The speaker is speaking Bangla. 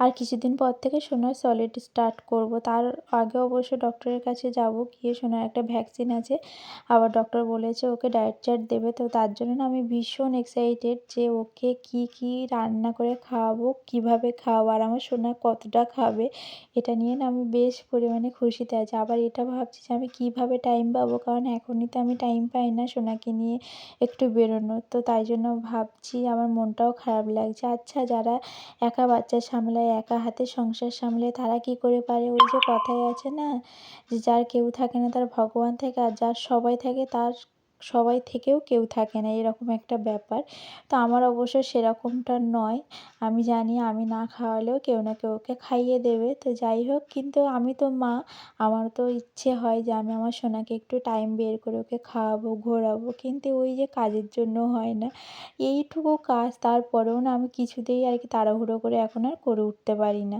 আর কিছুদিন পর থেকে সোনার সলিড স্টার্ট করব। তার আগে অবশ্য ডক্টরের কাছে যাব। গিয়ে সোনার একটা ভ্যাকসিন আছে। আবার ডক্টর বলেছে, ওকে ডায়েট চার্ট দেবে। তো তার জন্য না আমি ভীষণ এক্সাইটেড যে ওকে কি কি রান্না করে খাওয়াবো, কীভাবে খাওয়াবো, আর আমার সোনা কতটা খাবে, এটা নিয়ে না আমি বেশ পরিমাণে খুশিতে আছি। আবার এটা ভাবছি যে আমি কীভাবে টাইম পাবো? কারণ এখনই তো আমি টাইম পাই না সোনাকে নিয়ে একটু বেরোনোর। তো তাই জন্য ভাবছি, আমার মনটাও খারাপ লাগছে। আচ্ছা যারা একা বাচ্চা সামলায় একা হাতে সংসার সামলে তারা কি করে পারে? ওই যে কথায় আছে না যে, যার কেউ থাকে না তার ভগবান থাকে আর যার সবাই থাকে তার সবাই থেকেও কেউ থাকে না, এরকম একটা ব্যাপার। তো আমার অবশ্য সেরকমটা নয়। আমি জানি আমি না খাওয়ালেও কেউ না কেউ ওকে খাইয়ে দেবে। তো যাই হোক, কিন্তু আমি তো মা, আমার তো ইচ্ছে হয় যে আমি আমার সোনাকে একটু টাইম বের করে ওকে খাওয়াবো, ঘোরাবো। কিন্তু ওই যে কাজের জন্য হয় না। এইটুকু কাজ, তারপরেও না আমি কিছুতেই আর কি তাড়াহুড়ো করে এখন আর করে উঠতে পারি না।